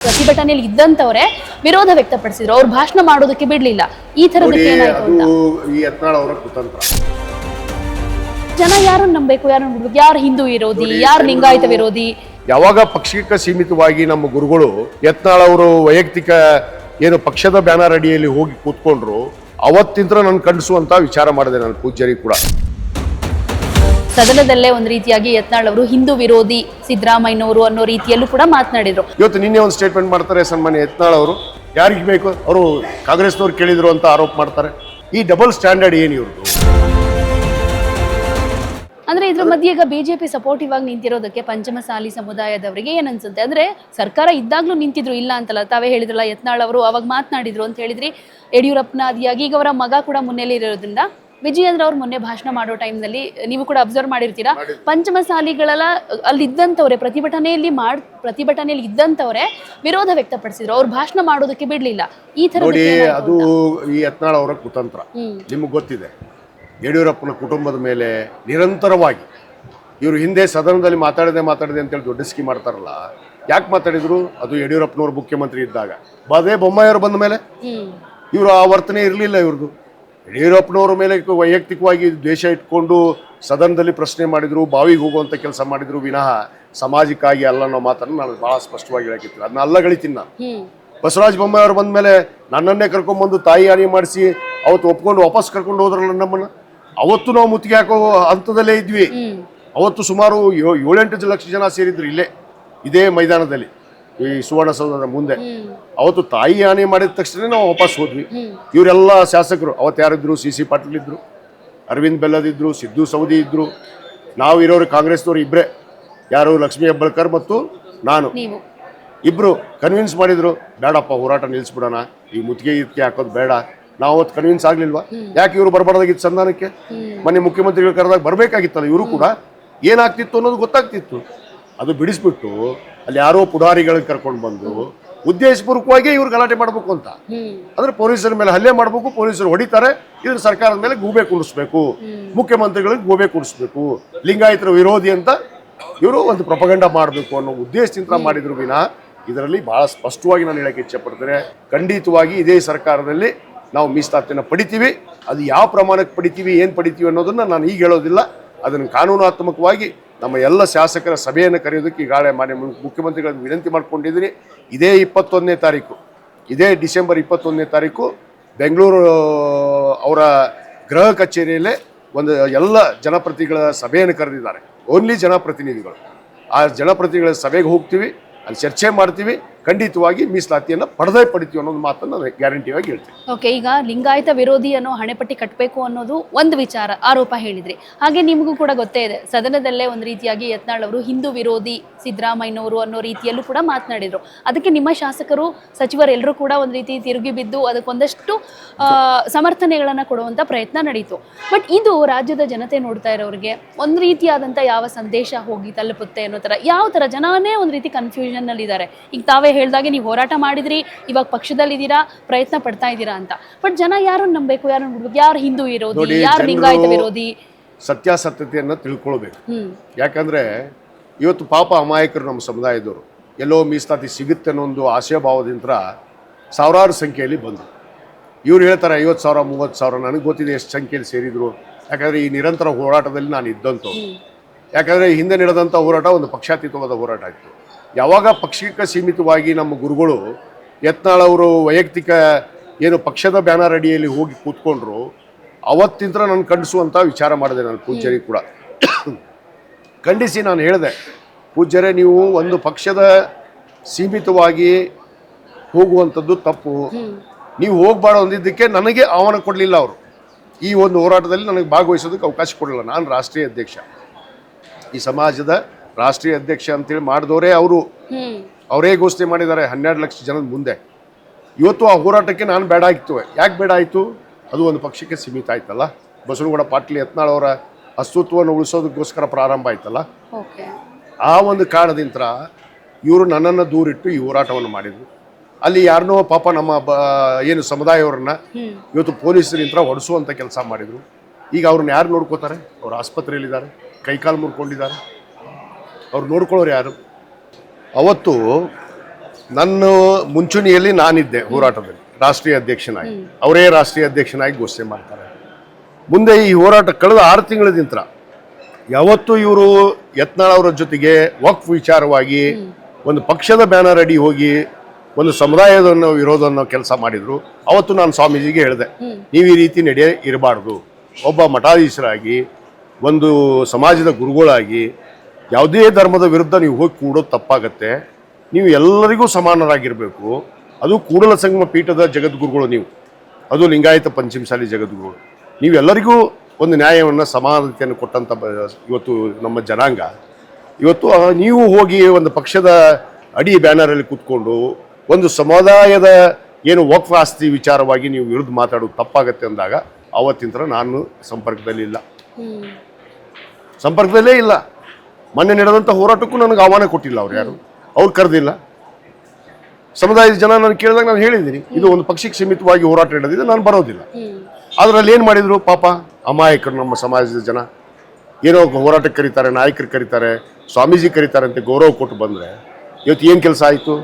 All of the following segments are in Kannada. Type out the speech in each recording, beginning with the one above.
ಪ್ರತಿಭಟನೆಯಲ್ಲಿ ಇದ್ದಂತವ್ರೆ ವಿರೋಧ ವ್ಯಕ್ತಪಡಿಸಿದ್ರು. ಅವ್ರು ಭಾಷಣ ಮಾಡೋದಕ್ಕೆ ಬಿಡ್ಲಿಲ್ಲ. ಈ ತರದ ತರದಕ್ಕೆ ಏನಾಯ್ತು ಅಂತ. ಈ ಯತ್ನಾಳ್ ಅವರ ಕುತಂತ್ರ. ಜನ ಯಾರನ್ನ ನಂಬಬೇಕು ಯಾರನ್ನ ಬಿಡ್ಬೇಕು? ಯಾರು ಹಿಂದೂ ವಿರೋಧಿ ಯಾರು ಲಿಂಗಾಯತ ವಿರೋಧಿ? ಯಾವಾಗ ಪಕ್ಷಕ್ಕೆ ಸೀಮಿತವಾಗಿ ನಮ್ಮ ಗುರುಗಳು ಯತ್ನಾಳ್ ಅವರು ವೈಯಕ್ತಿಕ ಏನು ಪಕ್ಷದ ಬ್ಯಾನರ್ ಅಡಿಯಲ್ಲಿ ಹೋಗಿ ಕೂತ್ಕೊಂಡ್ರು ಅವತ್ತಿಂದ ನಾನು ಖಂಡಿಸುವಂತ ವಿಚಾರ ಮಾಡಿದೆ ನನ್ನ ಪೂಜ್ಯರಿಗೆ ಕೂಡ. ಸದನದಲ್ಲೇ ಒಂದು ರೀತಿಯಾಗಿ ಯತ್ನಾಳ್ ಅವರು ಹಿಂದೂ ವಿರೋಧಿ ಸಿದ್ದರಾಮಯ್ಯನವರು ಅನ್ನೋ ರೀತಿಯಲ್ಲೂ ಕೂಡ ಮಾತನಾಡಿದ್ರು. ಇವತ್ತು ನಿನ್ನೆ ಒಂದು ಸ್ಟೇಟ್ಮೆಂಟ್ ಮಾಡ್ತಾರೆ ಸನ್ಮಾನ್ಯ ಯತ್ನಾಳ್ ಅವರು. ಯಾರಿಗೆ ಬೇಕು? ಅವರು ಕಾಂಗ್ರೆಸ್ನವ್ರು ಕೇಳಿದ್ರು ಅಂತ ಆರೋಪ ಮಾಡ್ತಾರೆ. ಈ ಡಬಲ್ ಸ್ಟ್ಯಾಂಡರ್ಡ್ ಏನು ಇವ್ರದ್ದು ಅಂದ್ರೆ ಇದ್ರ ಮಧ್ಯೆ ಈಗ ಬಿಜೆಪಿ ಸಪೋರ್ಟಿವ್ ಆಗಿ ನಿಂತಿರೋದಕ್ಕೆ ಪಂಚಮಸಾಲಿ ಸಮುದಾಯದವರಿಗೆ ಏನ್ ಅನ್ಸುತ್ತೆ? ಅಂದ್ರೆ ಸರ್ಕಾರ ಇದ್ದಾಗ್ಲೂ ನಿಂತಿದ್ರು ಇಲ್ಲ ಅಂತಲ್ಲ. ತಾವೇ ಹೇಳಿದ್ರಲ್ಲ ಯತ್ನಾಳ್ ಅವರು ಅವಾಗ ಮಾತನಾಡಿದ್ರು ಅಂತ ಹೇಳಿದ್ರಿ. ಯಡಿಯೂರಪ್ಪನ ಆದಿಯಾಗಿ ಈಗ ಅವರ ಮಗ ಕೂಡ ಮುನ್ನೆಲೆ ಇರೋದ್ರಿಂದ ವಿಜಯೇಂದ್ರ ಅವ್ರು ಮೊನ್ನೆ ಭಾಷಣ ಮಾಡೋ ಟೈಮ್ನಲ್ಲಿ ನೀವು ಕೂಡ ಅಬ್ಸರ್ವ್ ಮಾಡಿರ್ತೀರಾ? ಪಂಚಮಸಾಲಿಗಳೆಲ್ಲ ಅಲ್ಲಿ ಇದ್ದಂಥವ್ರೆ ಪ್ರತಿಭಟನೆಯಲ್ಲಿ ಮಾಡ್ ಪ್ರತಿಭಟನೆಯಲ್ಲಿ ಇದ್ದಂಥವ್ರೆ ವಿರೋಧ ವ್ಯಕ್ತಪಡಿಸಿದ್ರು. ಅವ್ರು ಭಾಷಣ ಮಾಡೋದಕ್ಕೆ ಬಿಡ್ಲಿಲ್ಲ. ಈ ನೋಡಿ ತರ ಅದು ಈ ಯತ್ನಾಳ್ ಅವರ ಕುತಂತ್ರ. ನಿಮಗೆ ಗೊತ್ತಿದೆ ಯಡಿಯೂರಪ್ಪನ ಕುಟುಂಬದ ಮೇಲೆ ನಿರಂತರವಾಗಿ ಇವರು ಹಿಂದೆ ಸದನದಲ್ಲಿ ಮಾತಾಡದೆ ಮಾತಾಡದೆ ಅಂತೇಳಿ ದೊಡ್ಡ ಸ್ಕೀಮ್ ಮಾಡ್ತಾರಲ್ಲ ಯಾಕೆ ಮಾತಾಡಿದ್ರು? ಅದು ಯಡಿಯೂರಪ್ಪನವರು ಮುಖ್ಯಮಂತ್ರಿ ಇದ್ದಾಗ. ಅದೇ ಬೊಮ್ಮಾಯಿಯವರು ಬಂದ ಮೇಲೆ? ಇವರು ಆ ವರ್ತನೆ ಇರಲಿಲ್ಲ ಇವ್ರದ್ದು ಯಡಿಯೂರಪ್ಪನವ್ರ ಮೇಲೆ ವೈಯಕ್ತಿಕವಾಗಿ ದ್ವೇಷ ಇಟ್ಕೊಂಡು ಸದನದಲ್ಲಿ ಪ್ರಶ್ನೆ ಮಾಡಿದ್ರು ಬಾವಿಗೆ ಹೋಗುವಂಥ ಕೆಲಸ ಮಾಡಿದ್ರು ವಿನಃ ಸಮಾಜಕ್ಕಾಗಿ ಅಲ್ಲ ಅನ್ನೋ ಮಾತನ್ನು ನಾನು ಭಾಳ ಸ್ಪಷ್ಟವಾಗಿ ಹೇಳಕ್ಕಿತ್ತು. ಅದನ್ನ ಅಲ್ಲಗಳಿತೀನಿ ನಾನು ಬಸವರಾಜ ಬೊಮ್ಮಾಯಿ ಅವ್ರು ಬಂದ ಮೇಲೆ ನನ್ನನ್ನೇ ಕರ್ಕೊಂಡ್ಬಂದು ತಾಯಿ ಹಾನಿ ಮಾಡಿಸಿ ಅವತ್ತು ಒಪ್ಕೊಂಡು ವಾಪಸ್ ಕರ್ಕೊಂಡು ಹೋದ್ರಲ್ಲ ನಮ್ಮನ್ನ? ಅವತ್ತು ನಾವು ಮುತ್ತಿಗೆ ಹಾಕೋ ಹಂತದಲ್ಲೇ ಇದ್ವಿ. ಅವತ್ತು ಸುಮಾರು ಏಳೆಂಟು ಲಕ್ಷ ಜನ ಸೇರಿದ್ರು ಇಲ್ಲೇ ಇದೇ ಮೈದಾನದಲ್ಲಿ ಈ ಸುವರ್ಣಸೌಧದ ಮುಂದೆ. ಅವತ್ತು ತಾಯಿ ಹಾನಿ ಮಾಡಿದ ತಕ್ಷಣ ನಾವು ವಾಪಸ್ ಹೋದ್ವಿ. ಇವರೆಲ್ಲ ಶಾಸಕರು ಅವತ್ತು ಯಾರಿದ್ರು ಸಿ ಸಿ ಪಾಟೀಲ್ ಇದ್ರು ಅರವಿಂದ್ ಬೆಲ್ಲದಿದ್ರು ಸಿದ್ದು ಸೌದಿ ಇದ್ರು. ನಾವು ಇರೋರು ಕಾಂಗ್ರೆಸ್ನವ್ರು ಇಬ್ಬರೇ ಯಾರು ಲಕ್ಷ್ಮೀ ಹೆಬ್ಬಳ್ಕರ್ ಮತ್ತು ನಾನು. ಇಬ್ರು ಕನ್ವಿನ್ಸ್ ಮಾಡಿದ್ರು ಬೇಡಪ್ಪ ಹೋರಾಟ ನಿಲ್ಲಿಸ್ಬಿಡೋಣ. ಈ ಮುತ್ತಿಗೆ ಇದಕ್ಕೆ ಹಾಕೋದು ಬೇಡ. ನಾವು ಅವತ್ತು ಕನ್ವಿನ್ಸ್ ಆಗ್ಲಿಲ್ವಾ? ಯಾಕೆ ಇವರು ಬರಬಾರ್ದಾಗಿತ್ತು ಸಂಧಾನಕ್ಕೆ? ಮೊನ್ನೆ ಮುಖ್ಯಮಂತ್ರಿಗಳು ಕರೆದಾಗ ಬರಬೇಕಾಗಿತ್ತಲ್ಲ ಇವರು ಕೂಡ? ಏನಾಗ್ತಿತ್ತು ಅನ್ನೋದು ಗೊತ್ತಾಗ್ತಿತ್ತು. ಅದು ಬಿಡಿಸ್ಬಿಟ್ಟು ಅಲ್ಲಿ ಯಾರೋ ಪುಡಾರಿಗಳನ್ನ ಕರ್ಕೊಂಡು ಬಂದು ಉದ್ದೇಶಪೂರ್ವಕವಾಗಿ ಇವ್ರು ಗಲಾಟೆ ಮಾಡಬೇಕು ಅಂತ. ಅಂದ್ರೆ ಪೊಲೀಸರ ಮೇಲೆ ಹಲ್ಲೆ ಮಾಡಬೇಕು ಪೊಲೀಸರು ಹೊಡಿತಾರೆ ಇದ್ರ ಸರ್ಕಾರದ ಮೇಲೆ ಗೂಬೆ ಕೂಡಿಸ್ಬೇಕು. ಮುಖ್ಯಮಂತ್ರಿಗಳಿಗೆ ಗೂಬೆ ಕುಡಿಸ್ಬೇಕು. ಲಿಂಗಾಯತರ ವಿರೋಧಿ ಅಂತ ಇವರು ಒಂದು ಪ್ರಪಗಂಡ ಮಾಡಬೇಕು ಅನ್ನೋ ಉದ್ದೇಶದಿಂದ ಮಾಡಿದ್ರು ವಿನ. ಇದರಲ್ಲಿ ಬಹಳ ಸ್ಪಷ್ಟವಾಗಿ ನಾನು ಹೇಳಕ್ಕೆ ಇಚ್ಛೆಪಡ್ತೇನೆ ಖಂಡಿತವಾಗಿ ಇದೇ ಸರ್ಕಾರದಲ್ಲಿ ನಾವು ಮೀಸಲಾತಿಯನ್ನು ಪಡಿತೀವಿ. ಅದು ಯಾವ ಪ್ರಮಾಣಕ್ಕೆ ಪಡಿತೀವಿ ಏನು ಪಡಿತೀವಿ ಅನ್ನೋದನ್ನು ನಾನು ಈಗ ಹೇಳೋದಿಲ್ಲ. ಅದನ್ನು ಕಾನೂನಾತ್ಮಕವಾಗಿ ನಮ್ಮ ಎಲ್ಲ ಶಾಸಕರ ಸಭೆಯನ್ನು ಕರೆಯೋದಕ್ಕೆ ಈಗಾಗಲೇ ಮಾನ್ಯ ಮುಖ್ಯಮಂತ್ರಿಗಳನ್ನು ವಿನಂತಿ ಮಾಡ್ಕೊಂಡಿದ್ದೀನಿ. ಇದೇ ಇಪ್ಪತ್ತೊಂದನೇ ತಾರೀಕು, ಇದೇ ಡಿಸೆಂಬರ್ ಇಪ್ಪತ್ತೊಂದನೇ ತಾರೀಕು ಬೆಂಗಳೂರು ಅವರ ಗೃಹ ಕಚೇರಿಯಲ್ಲೇ ಒಂದು ಎಲ್ಲ ಜನಪ್ರತಿಗಳ ಸಭೆಯನ್ನು ಕರೆದಿದ್ದಾರೆ. ಓನ್ಲಿ ಜನಪ್ರತಿನಿಧಿಗಳು. ಆ ಜನಪ್ರತಿಗಳ ಸಭೆಗೆ ಹೋಗ್ತೀವಿ, ಅಲ್ಲಿ ಚರ್ಚೆ ಮಾಡ್ತೀವಿ. ಖಂಡಿತವಾಗಿ ಮೀಸಲಾತಿಯನ್ನು ಪಡೆದೇ ಪಡಿತೀವಿ ಅನ್ನೋದು ಮಾತನ್ನು ನಾನು ಗ್ಯಾರಂಟಿಯಾಗಿ ಹೇಳ್ತೀನಿ. ಓಕೆ ಈಗ ಲಿಂಗಾಯತ ವಿರೋಧಿ ಅನ್ನೋ ಹಣೆಪಟ್ಟಿ ಕಟ್ಟಬೇಕು ಅನ್ನೋದು ಒಂದು ವಿಚಾರ, ಆರೋಪ ಹೇಳಿದ್ರಿ. ಹಾಗೆ ನಿಮಗೂ ಕೂಡ ಗೊತ್ತೇ ಇದೆ, ಸದನದಲ್ಲೇ ಒಂದು ರೀತಿಯಾಗಿ ಯತ್ನಾಳ್ ಅವರು ಹಿಂದೂ ವಿರೋಧಿ ಸಿದ್ದರಾಮಯ್ಯನವರು ಅನ್ನೋ ರೀತಿಯಲ್ಲೂ ಕೂಡ ಮಾತನಾಡಿದರು. ಅದಕ್ಕೆ ನಿಮ್ಮ ಶಾಸಕರು, ಸಚಿವರೆಲ್ಲರೂ ಕೂಡ ಒಂದು ರೀತಿ ತಿರುಗಿ ಬಿದ್ದು ಅದಕ್ಕೊಂದಷ್ಟು ಸಮರ್ಥನೆಗಳನ್ನು ಕೊಡುವಂಥ ಪ್ರಯತ್ನ ನಡೀತು. ಬಟ್ ಇದು ರಾಜ್ಯದ ಜನತೆ ನೋಡ್ತಾ ಇರೋರಿಗೆ ಒಂದು ರೀತಿಯಾದಂಥ ಯಾವ ಸಂದೇಶ ಹೋಗಿ ತಲುಪುತ್ತೆ ಅನ್ನೋ ಥರ ಯಾವ ಥರ ಜನನೇ ಒಂದು ರೀತಿ ಕನ್ಫ್ಯೂಷನ್ ಇದ್ದಾರೆ ಈಗ ತಾವೇ ಹೇಳ್ದಾಗೆ ನೀವು ಹೋರಾಟ ಮಾಡಿದ್ರಿ ಇವಾಗ ಪಕ್ಷದಲ್ಲಿದ್ದೀರಾ ಪ್ರಯತ್ನ ಪಡ್ತಾ ಇದ್ದೀರಾ ಅಂತ. ಬಟ್ ಜನ ಯಾರು ನಂಬಬೇಕು ಯಾರು ಬಿಡ್ಬೇಕು ಯಾರು ಹಿಂದೂ ವಿರೋಧಿ ಯಾರು ಲಿಂಗಾಯತ ವಿರೋಧಿ? ಸತ್ಯಾಸತ್ಯತೆಯನ್ನು ತಿಳ್ಕೊಳ್ಬೇಕು. ಯಾಕಂದ್ರೆ ಇವತ್ತು ಪಾಪ ಅಮಾಯಕರು ನಮ್ಮ ಸಮುದಾಯದವರು ಎಲ್ಲೋ ಮೀಸಲಾತಿ ಸಿಗುತ್ತೆ ಅನ್ನೋ ಒಂದು ಆಶಯಭಾವದಿಂದ ಸಾವಿರಾರು ಸಂಖ್ಯೆಯಲ್ಲಿ ಬಂದರು. ಇವ್ರು ಹೇಳ್ತಾರೆ ಐವತ್ತು ಸಾವಿರ ಮೂವತ್ತು ಸಾವಿರ ನನಗೆ ಗೊತ್ತಿದೆ ಎಷ್ಟು ಸಂಖ್ಯೆಯಲ್ಲಿ ಸೇರಿದ್ರು. ಯಾಕಂದರೆ ಈ ನಿರಂತರ ಹೋರಾಟದಲ್ಲಿ ನಾನು ಇದ್ದಂಥವ್ರು ಯಾಕಂದರೆ ಹಿಂದೆ ನಡೆದಂಥ ಹೋರಾಟ ಒಂದು ಪಕ್ಷಾತೀತವಾದ ಹೋರಾಟ ಇತ್ತು ಯಾವಾಗ ಪಕ್ಷಕ್ಕೆ ಸೀಮಿತವಾಗಿ ನಮ್ಮ ಗುರುಗಳು ಯತ್ನಾಳ್ ಅವರು ವೈಯಕ್ತಿಕ ಏನು ಪಕ್ಷದ ಬ್ಯಾನರ್ ಅಡಿಯಲ್ಲಿ ಹೋಗಿ ಕೂತ್ಕೊಂಡ್ರು ಅವತ್ತಿಂದ ನಾನು ಖಂಡಿಸುವಂಥ ವಿಚಾರ ಮಾಡಿದೆ ನಾನು ಪೂಜ್ಯರಿಗೆ ಕೂಡ. ಖಂಡಿಸಿ ನಾನು ಹೇಳಿದೆ ಪೂಜ್ಯರೇ ನೀವು ಒಂದು ಪಕ್ಷದ ಸೀಮಿತವಾಗಿ ಹೋಗುವಂಥದ್ದು ತಪ್ಪು. ನೀವು ಹೋಗಬಾರ್ದು ಅಂದಿದ್ದಕ್ಕೆ ನನಗೆ ಆಹ್ವಾನ ಕೊಡಲಿಲ್ಲ ಅವರು. ಈ ಒಂದು ಹೋರಾಟದಲ್ಲಿ ನನಗೆ ಭಾಗವಹಿಸೋದಕ್ಕೆ ಅವಕಾಶ ಕೊಡಲಿಲ್ಲ. ನಾನು ರಾಷ್ಟ್ರೀಯ ಅಧ್ಯಕ್ಷ. ಈ ಸಮಾಜದ ರಾಷ್ಟ್ರೀಯ ಅಧ್ಯಕ್ಷ ಅಂತೇಳಿ ಮಾಡಿದವರೇ ಅವರು. ಅವರೇ ಘೋಷಣೆ ಮಾಡಿದ್ದಾರೆ ಹನ್ನೆರಡು ಲಕ್ಷ ಜನದ ಮುಂದೆ. ಇವತ್ತು ಆ ಹೋರಾಟಕ್ಕೆ ನಾನು ಬೇಡ ಆಯಿತು. ಯಾಕೆ ಬೇಡ ಆಯಿತು? ಅದು ಒಂದು ಪಕ್ಷಕ್ಕೆ ಸೀಮಿತ ಆಯ್ತಲ್ಲ. ಬಸವನಗೌಡ ಪಾಟೀಲ್ ಯತ್ನಾಳ್ ಅವರ ಅಸ್ತಿತ್ವವನ್ನು ಉಳಿಸೋದಕ್ಕೋಸ್ಕರ ಪ್ರಾರಂಭ ಆಯ್ತಲ್ಲ. ಆ ಒಂದು ಕಾರಣದಿಂದ ಇವರು ನನ್ನನ್ನು ದೂರಿಟ್ಟು ಈ ಹೋರಾಟವನ್ನು ಮಾಡಿದರು. ಅಲ್ಲಿ ಯಾರನ್ನೋ ಪಾಪ ನಮ್ಮ ಬ ಏನು ಸಮುದಾಯವ್ರನ್ನ ಇವತ್ತು ಪೊಲೀಸರಿಂದ ಹೊಡೆಸುವಂಥ ಕೆಲಸ ಮಾಡಿದರು. ಈಗ ಅವ್ರನ್ನ ಯಾರು ನೋಡ್ಕೋತಾರೆ? ಅವ್ರು ಆಸ್ಪತ್ರೆಯಲ್ಲಿದ್ದಾರೆ. ಕೈಕಾಲು ಮುರ್ಕೊಂಡಿದ್ದಾರೆ. ಅವ್ರು ನೋಡ್ಕೊಳ್ಳೋರು ಯಾರು? ಅವತ್ತು ನನ್ನ ಮುಂಚೂಣಿಯಲ್ಲಿ ನಾನಿದ್ದೆ ಹೋರಾಟದಲ್ಲಿ ರಾಷ್ಟ್ರೀಯ ಅಧ್ಯಕ್ಷನಾಗಿ. ಅವರೇ ರಾಷ್ಟ್ರೀಯ ಅಧ್ಯಕ್ಷನಾಗಿ ಘೋಷಣೆ ಮಾಡ್ತಾರೆ. ಮುಂದೆ ಈ ಹೋರಾಟ ಕಳೆದ ಆರು ತಿಂಗಳದಿಂದ ಯಾವತ್ತು ಇವರು ಯತ್ನಾಳ್ ಅವರ ಜೊತೆಗೆ ವಕ್ಫ್ ವಿಚಾರವಾಗಿ ಒಂದು ಪಕ್ಷದ ಬ್ಯಾನರ್ ಅಡಿ ಹೋಗಿ ಒಂದು ಸಮುದಾಯದನ್ನು ವಿರೋಧವನ್ನು ಕೆಲಸ ಮಾಡಿದ್ರು. ಅವತ್ತು ನಾನು ಸ್ವಾಮೀಜಿಗೆ ಹೇಳಿದೆ ನೀವು ಈ ರೀತಿ ನಡೆಯ ಇರಬಾರ್ದು. ಒಬ್ಬ ಮಠಾಧೀಶರಾಗಿ ಒಂದು ಸಮಾಜದ ಗುರುಗಳಾಗಿ ಯಾವುದೇ ಧರ್ಮದ ವಿರುದ್ಧ ನೀವು ಹೋಗಿ ಕೂಡೋದು ತಪ್ಪಾಗತ್ತೆ. ನೀವು ಎಲ್ಲರಿಗೂ ಸಮಾನರಾಗಿರಬೇಕು. ಅದು ಕೂಡಲ ಸಂಗಮ ಪೀಠದ ಜಗದ್ಗುರುಗಳು ನೀವು. ಅದು ಲಿಂಗಾಯತ ಪಂಚಮಸಾಲಿ ಜಗದ್ಗುರುಗಳು. ನೀವೆಲ್ಲರಿಗೂ ಒಂದು ನ್ಯಾಯವನ್ನು ಸಮಾನತೆಯನ್ನು ಕೊಟ್ಟಂಥ ಇವತ್ತು ನಮ್ಮ ಜನಾಂಗ. ಇವತ್ತು ನೀವು ಹೋಗಿ ಒಂದು ಪಕ್ಷದ ಅಡಿ ಬ್ಯಾನರಲ್ಲಿ ಕೂತ್ಕೊಂಡು ಒಂದು ಸಮುದಾಯದ ಏನು ವಕ್ಫ್ ಆಸ್ತಿ ವಿಚಾರವಾಗಿ ನೀವು ವಿರುದ್ಧ ಮಾತಾಡೋದು ತಪ್ಪಾಗತ್ತೆ ಅಂದಾಗ ಆವತ್ತಿನ ನಾನು ಸಂಪರ್ಕದಲ್ಲಿ ಇಲ್ಲ ಸಂಪರ್ಕದಲ್ಲೇ ಇಲ್ಲ. ಮೊನ್ನೆ ನಡೆದಂಥ ಹೋರಾಟಕ್ಕೂ ನನಗೆ ಆಹ್ವಾನ ಕೊಟ್ಟಿಲ್ಲ ಅವ್ರು ಯಾರು. ಅವ್ರು ಕರೆದಿಲ್ಲ. ಸಮುದಾಯದ ಜನ ನಾನು ಕೇಳಿದಾಗ ನಾನು ಹೇಳಿದ್ದೀನಿ, ಇದು ಒಂದು ಪಕ್ಷಕ್ಕೆ ಸೀಮಿತವಾಗಿ ಹೋರಾಟ ನಡೆದಿದೆ, ನಾನು ಬರೋದಿಲ್ಲ. ಅದರಲ್ಲಿ ಏನು ಮಾಡಿದ್ರು? ಪಾಪ ಅಮಾಯಕರು ನಮ್ಮ ಸಮಾಜದ ಜನ. ಏನೋ ಹೋರಾಟಕ್ಕೆ ಕರೀತಾರೆ, ನಾಯಕರು ಕರೀತಾರೆ, ಸ್ವಾಮೀಜಿ ಕರೀತಾರೆ ಅಂತ ಗೌರವ ಕೊಟ್ಟು ಬಂದರೆ, ಇವತ್ತು ಏನು ಕೆಲಸ ಆಯಿತು?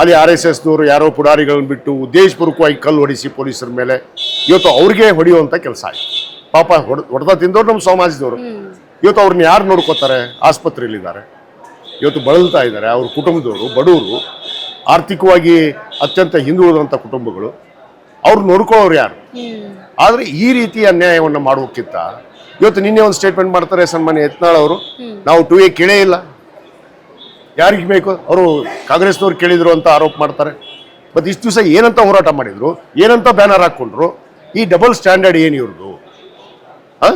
ಅಲ್ಲಿ ಆರ್ ಎಸ್ ಎಸ್ನವರು ಯಾರೋ ಪುಡಾರಿಗಳನ್ನು ಬಿಟ್ಟು ಉದ್ದೇಶಪೂರ್ವಕವಾಗಿ ಕಲ್ಲು ಹೊಡಿಸಿ ಪೊಲೀಸರ ಮೇಲೆ, ಇವತ್ತು ಅವ್ರಿಗೆ ಹೊಡೆಯುವಂಥ ಕೆಲಸ ಆಯಿತು. ಪಾಪ ಹೊಡ್ ಹೊಡೆದ ತಿಂದವರು ನಮ್ಮ ಸಮಾಜದವರು. ಇವತ್ತು ಅವ್ರನ್ನ ಯಾರು ನೋಡ್ಕೋತಾರೆ? ಆಸ್ಪತ್ರೆಯಲ್ಲಿದ್ದಾರೆ. ಇವತ್ತು ಬಳಲ್ತಾ ಇದ್ದಾರೆ ಅವ್ರ ಕುಟುಂಬದವರು ಬಡವರು ಆರ್ಥಿಕವಾಗಿ ಅತ್ಯಂತ ಹಿಂದುಳಿದಂಥ ಕುಟುಂಬಗಳು. ಅವ್ರು ನೋಡ್ಕೊಳ್ಳೋರು ಯಾರು? ಆದರೆ ಈ ರೀತಿ ಅನ್ಯಾಯವನ್ನು ಮಾಡೋಕ್ಕಿಂತ ಇವತ್ತು ನಿನ್ನೆ ಒಂದು ಸ್ಟೇಟ್ಮೆಂಟ್ ಮಾಡ್ತಾರೆ ಸನ್ಮಾನ್ಯ ಯತ್ನಾಳ್ ಅವರು. ನಾವು ಟು ಎ ಕೇಳೇ ಇಲ್ಲ. ಯಾರಿಗೆ ಬೇಕು? ಅವರು ಕಾಂಗ್ರೆಸ್ನವ್ರು ಕೇಳಿದ್ರು ಅಂತ ಆರೋಪ ಮಾಡ್ತಾರೆ. ಮತ್ತು ಇಷ್ಟು ದಿವಸ ಏನಂತ ಹೋರಾಟ ಮಾಡಿದ್ರು ಏನಂತ ಬ್ಯಾನರ್ ಹಾಕ್ಕೊಂಡ್ರು ಈ ಡಬಲ್ ಸ್ಟ್ಯಾಂಡರ್ಡ್ ಏನು ಇವ್ರದ್ದು ಆ?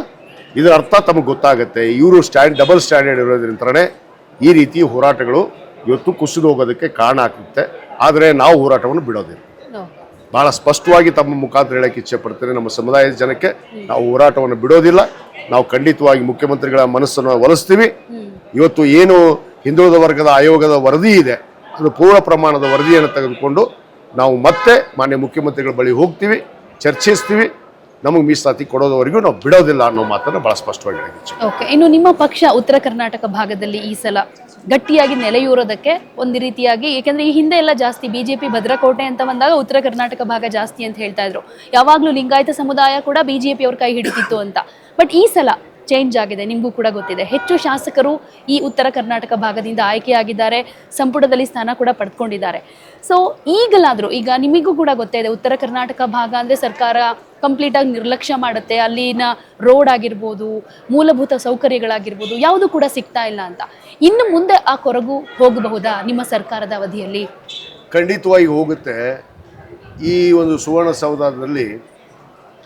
ಇದರ ಅರ್ಥ ತಮಗೆ ಗೊತ್ತಾಗುತ್ತೆ. ಇವರು ಸ್ಟ್ಯಾಂಡ್ ಡಬಲ್ ಸ್ಟ್ಯಾಂಡರ್ಡ್ ಇರೋದ್ರಿಂದನೇ ಈ ರೀತಿ ಹೋರಾಟಗಳು ಇವತ್ತು ಕುಸಿದು ಹೋಗೋದಕ್ಕೆ ಕಾರಣ ಆಗುತ್ತೆ ಆದರೆ ನಾವು ಹೋರಾಟವನ್ನು ಬಿಡೋದಿಲ್ಲ. ಬಹಳ ಸ್ಪಷ್ಟವಾಗಿ ತಮ್ಮ ಮುಖಾಂತರ ಹೇಳಕ್ಕೆ ಇಚ್ಛೆ ಪಡ್ತೇನೆ. ನಮ್ಮ ಸಮುದಾಯದ ಜನಕ್ಕೆ ನಾವು ಹೋರಾಟವನ್ನು ಬಿಡೋದಿಲ್ಲ. ನಾವು ಖಂಡಿತವಾಗಿ ಮುಖ್ಯಮಂತ್ರಿಗಳ ಮನಸ್ಸನ್ನು ಒಲಿಸ್ತೀವಿ. ಇವತ್ತು ಏನು ಹಿಂದುಳಿದ ವರ್ಗದ ಆಯೋಗದ ವರದಿ ಇದೆ ಅದು ಪೂರ್ಣ ಪ್ರಮಾಣದ ವರದಿಯನ್ನು ತೆಗೆದುಕೊಂಡು ನಾವು ಮತ್ತೆ ಮಾನ್ಯ ಮುಖ್ಯಮಂತ್ರಿಗಳ ಬಳಿ ಹೋಗ್ತೀವಿ ಚರ್ಚಿಸ್ತೀವಿ. ನಮಗೆ ಮೀಸಲಾತಿ ಕೊಡೋದವರೆಗೂ ನಾವು ಬಿಡೋದಿಲ್ಲ ಅನ್ನೋ ಮಾತನ್ನ ಬಹಳ ಸ್ಪಷ್ಟವಾಗಿ ಓಕೆ ಇನ್ನು ನಿಮ್ಮ ಪಕ್ಷ ಉತ್ತರ ಕರ್ನಾಟಕ ಭಾಗದಲ್ಲಿ ಈ ಸಲ ಗಟ್ಟಿಯಾಗಿ ನೆಲೆಯೂರೋದಕ್ಕೆ ಒಂದು ರೀತಿಯಾಗಿ, ಏಕೆಂದ್ರೆ ಈ ಹಿಂದೆ ಎಲ್ಲ ಜಾಸ್ತಿ ಬಿಜೆಪಿ ಭದ್ರಕೋಟೆ ಅಂತ ಬಂದಾಗ ಉತ್ತರ ಕರ್ನಾಟಕ ಭಾಗ ಜಾಸ್ತಿ ಅಂತ ಹೇಳ್ತಾ ಇದ್ರು. ಯಾವಾಗಲೂ ಲಿಂಗಾಯತ ಸಮುದಾಯ ಕೂಡ ಬಿಜೆಪಿ ಅವ್ರ ಕೈ ಹಿಡಿತಿತ್ತು ಅಂತ. ಬಟ್ ಈ ಸಲ ಚೇಂಜ್ ಆಗಿದೆ, ನಿಮಗೂ ಕೂಡ ಗೊತ್ತಿದೆ. ಹೆಚ್ಚು ಶಾಸಕರು ಈ ಉತ್ತರ ಕರ್ನಾಟಕ ಭಾಗದಿಂದ ಆಯ್ಕೆಯಾಗಿದ್ದಾರೆ, ಸಂಪುಟದಲ್ಲಿ ಸ್ಥಾನ ಕೂಡ ಪಡೆದುಕೊಂಡಿದ್ದಾರೆ ಸೊ ಈಗಲಾದರೂ, ಈಗ ನಿಮಗೂ ಕೂಡ ಗೊತ್ತಿದೆ ಉತ್ತರ ಕರ್ನಾಟಕ ಭಾಗ ಅಂದರೆ ಸರ್ಕಾರ ಕಂಪ್ಲೀಟ್ ಆಗಿ ನಿರ್ಲಕ್ಷ್ಯ ಮಾಡುತ್ತೆ, ಅಲ್ಲಿನ ರೋಡ್ ಆಗಿರ್ಬೋದು, ಮೂಲಭೂತ ಸೌಕರ್ಯಗಳಾಗಿರ್ಬೋದು, ಯಾವುದು ಕೂಡ ಸಿಗ್ತಾ ಇಲ್ಲ ಅಂತ. ಇನ್ನು ಮುಂದೆ ಆ ಕೊರಗು ಹೋಗಬಹುದಾ ನಿಮ್ಮ ಸರ್ಕಾರದ ಅವಧಿಯಲ್ಲಿ? ಖಂಡಿತವಾಗಿ ಹೋಗುತ್ತೆ. ಈ ಒಂದು ಸುವರ್ಣಸೌಧದಲ್ಲಿ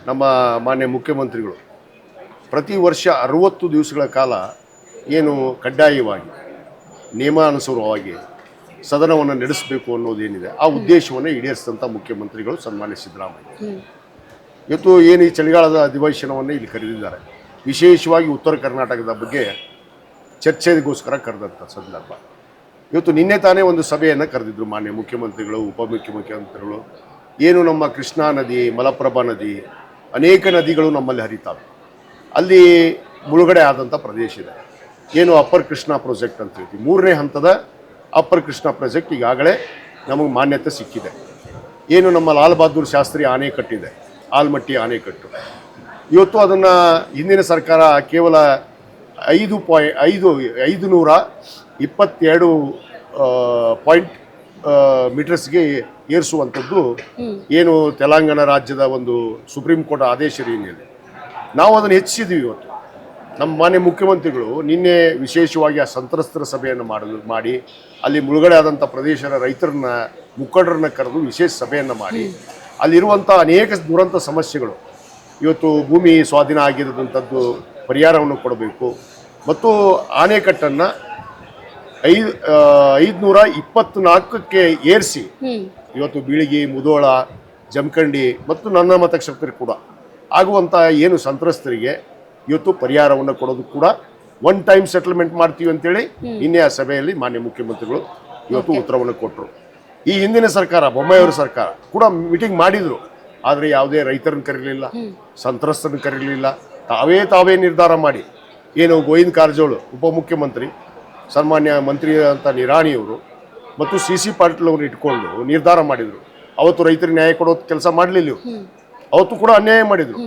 ನಮ್ಮ ಮಾನ್ಯ ಮುಖ್ಯಮಂತ್ರಿಗಳು ಪ್ರತಿ ವರ್ಷ ಅರುವತ್ತು ದಿವಸಗಳ ಕಾಲ ಏನು ಕಡ್ಡಾಯವಾಗಿ ನಿಯಮಾನುಸಾರವಾಗಿ ಸದನವನ್ನು ನಡೆಸಬೇಕು ಅನ್ನೋದೇನಿದೆ, ಆ ಉದ್ದೇಶವನ್ನು ಈಡೇರಿಸಿದಂಥ ಮುಖ್ಯಮಂತ್ರಿಗಳು ಸನ್ಮಾನ್ಯ ಸಿದ್ದರಾಮಯ್ಯ. ಇವತ್ತು ಏನು ಈ ಚಳಿಗಾಲದ ಅಧಿವೇಶನವನ್ನು ಇಲ್ಲಿ ಕರೆದಿದ್ದಾರೆ. ವಿಶೇಷವಾಗಿ ಉತ್ತರ ಕರ್ನಾಟಕದ ಬಗ್ಗೆ ಚರ್ಚೆಗೋಸ್ಕರ ಕರೆದಂಥ ಸಂದರ್ಭ. ಇವತ್ತು ನಿನ್ನೆ ತಾನೇ ಒಂದು ಸಭೆಯನ್ನು ಕರೆದಿದ್ರು ಮಾನ್ಯ ಮುಖ್ಯಮಂತ್ರಿಗಳು, ಉಪಮುಖ್ಯಮಂತ್ರಿಗಳು. ಏನು ನಮ್ಮ ಕೃಷ್ಣಾ ನದಿ, ಮಲಪ್ರಭಾ ನದಿ, ಅನೇಕ ನದಿಗಳು ನಮ್ಮಲ್ಲಿ ಹರಿತಾವೆ. ಅಲ್ಲಿ ಮುಳುಗಡೆ ಆದಂಥ ಪ್ರದೇಶ ಇದೆ. ಏನು ಅಪ್ಪರ್ ಕೃಷ್ಣ ಪ್ರಾಜೆಕ್ಟ್ ಅಂತ ಹೇಳ್ತೀವಿ. ಮೂರನೇ ಹಂತದ ಅಪ್ಪರ್ ಕೃಷ್ಣ ಪ್ರಾಜೆಕ್ಟ್ ಈಗಾಗಲೇ ನಮಗೆ ಮಾನ್ಯತೆ ಸಿಕ್ಕಿದೆ. ಏನು ನಮ್ಮ ಲಾಲ್ ಬಹದ್ದೂರ್ ಶಾಸ್ತ್ರಿ ಆಣೆಕಟ್ಟಿದೆ ಆಲ್ಮಟ್ಟಿ ಆಣೆಕಟ್ಟು ಇವತ್ತು ಅದನ್ನು ಹಿಂದಿನ ಸರ್ಕಾರ ಕೇವಲ ಐದು ಪಾಯಿಂಟ್ ಐದು ಐದು ನೂರ ಇಪ್ಪತ್ತೆರಡು ಪಾಯಿಂಟ್ ಮೀಟರ್ಸ್ಗೆ ಏರಿಸುವಂಥದ್ದು ಏನು ತೆಲಂಗಾಣ ರಾಜ್ಯದ ಒಂದು ಸುಪ್ರೀಂ ಕೋರ್ಟ್ ಆದೇಶ ಏನಿದೆ ನಾವು ಅದನ್ನು ಹೆಚ್ಚಿಸಿದ್ವಿ ಇವತ್ತು. ನಮ್ಮ ಮಾನ್ಯ ಮುಖ್ಯಮಂತ್ರಿಗಳು ನಿನ್ನೆ ವಿಶೇಷವಾಗಿ ಆ ಸಂತ್ರಸ್ತರ ಸಭೆಯನ್ನು ಮಾಡಲು ಮಾಡಿ ಅಲ್ಲಿ ಮುಳುಗಡೆ ಆದಂಥ ಪ್ರದೇಶದ ರೈತರನ್ನ ಮುಖಂಡರನ್ನ ಕರೆದು ವಿಶೇಷ ಸಭೆಯನ್ನು ಮಾಡಿ ಅಲ್ಲಿರುವಂಥ ಅನೇಕ ದುರಂತ ಸಮಸ್ಯೆಗಳು. ಇವತ್ತು ಭೂಮಿ ಸ್ವಾಧೀನ ಆಗಿರೋದಂಥದ್ದು ಪರಿಹಾರವನ್ನು ಕೊಡಬೇಕು. ಮತ್ತು ಆಣೆಕಟ್ಟನ್ನು ಐದು ಐದುನೂರ ಇಪ್ಪತ್ತ್ನಾಲ್ಕಕ್ಕೆ ಏರಿಸಿ ಇವತ್ತು ಬೀಳಿಗಿ ಮುದೋಳ ಜಮಖಂಡಿ ಮತ್ತು ನನ್ನ ಮತಕ್ಷೇತ್ರ ಕೂಡ. ಆಗುವಂಥ ಏನು ಸಂತ್ರಸ್ತರಿಗೆ ಇವತ್ತು ಪರಿಹಾರವನ್ನು ಕೊಡೋದು ಕೂಡ ಒನ್ ಟೈಮ್ ಸೆಟಲ್ಮೆಂಟ್ ಮಾಡ್ತೀವಿ ಅಂತೇಳಿ ನಿನ್ನೆ ಆ ಸಭೆಯಲ್ಲಿ ಮಾನ್ಯ ಮುಖ್ಯಮಂತ್ರಿಗಳು ಇವತ್ತು ಉತ್ತರವನ್ನು ಕೊಟ್ಟರು ಈ ಹಿಂದಿನ ಸರ್ಕಾರ ಬೊಮ್ಮಾಯಿಯವರ ಸರ್ಕಾರ ಕೂಡ ಮೀಟಿಂಗ್ ಮಾಡಿದ್ರು. ಆದರೆ ಯಾವುದೇ ರೈತರನ್ನ ಕರೀಲಿಲ್ಲ ಸಂತ್ರಸ್ತರನ್ನ ಕರೀಲಿಲ್ಲ. ತಾವೇ ತಾವೇ ನಿರ್ಧಾರ ಮಾಡಿ. ಏನು ಗೋವಿಂದ ಕಾರಜೋಳು ಉಪಮುಖ್ಯಮಂತ್ರಿ ಸನ್ಮಾನ್ಯ ಮಂತ್ರಿ ಅಂತ ನಿರಾಣಿಯವರು ಮತ್ತು ಸಿ ಸಿ ಪಾಟೀಲ್ ಅವರು ಇಟ್ಕೊಂಡು ನಿರ್ಧಾರ ಮಾಡಿದರು. ಅವತ್ತು ರೈತರಿಗೆ ನ್ಯಾಯ ಕೊಡೋ ಕೆಲಸ ಮಾಡಲಿಲ್ಲ ಅವತ್ತು ಕೂಡ ಅನ್ಯಾಯ ಮಾಡಿದರು.